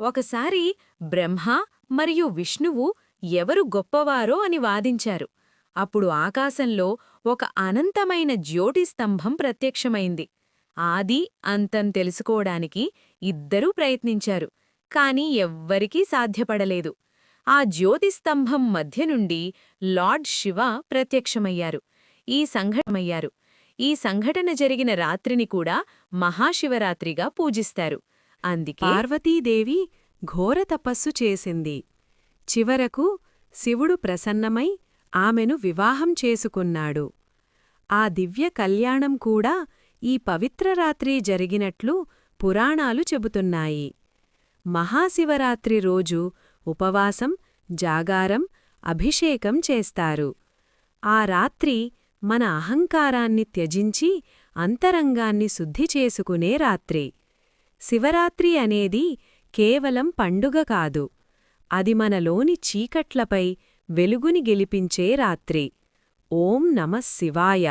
ఒకసారి బ్రహ్మ మరియు విష్ణువు ఎవరు గొప్పవారో అని వాదించారు. అప్పుడు ఆకాశంలో ఒక అనంతమైన జ్యోటి స్తంభం ప్రత్యక్షమైంది. ఆది అంతం తెలుసుకోవడానికి ఇద్దరూ ప్రయత్నించారు కాని ఎవ్వరికీ సాధ్యపడలేదు. ఆ జ్యోతిస్తంభం మధ్య నుండి లార్డ్ శివ ప్రత్యక్షమయ్యారు. ఈ సంఘటమయ్యారు ఈ సంఘటన జరిగిన రాత్రిని కూడా మహాశివరాత్రిగా పూజిస్తారు. అందుకే పార్వతీదేవి ఘోర తపస్సు చేసింది. చివరకు శివుడు ప్రసన్నమై ఆమెను వివాహం చేసుకున్నాడు. ఆ దివ్య కళ్యాణం కూడా ఈ పవిత్ర రాత్రి జరిగినట్లు పురాణాలు చెబుతున్నాయి. మహాశివరాత్రి రోజు ఉపవాసం జాగారం అభిషేకం చేస్తారు. ఆ రాత్రి మన అహంకారాన్ని త్యజించి అంతరంగాన్ని శుద్ధి చేసుకునే రాత్రి. శివరాత్రి అనేది కేవలం పండుగ కాదు. అది మనలోని చీకట్లపై వెలుగుని గెలిపించే రాత్రి. ఓం నమ శివాయ.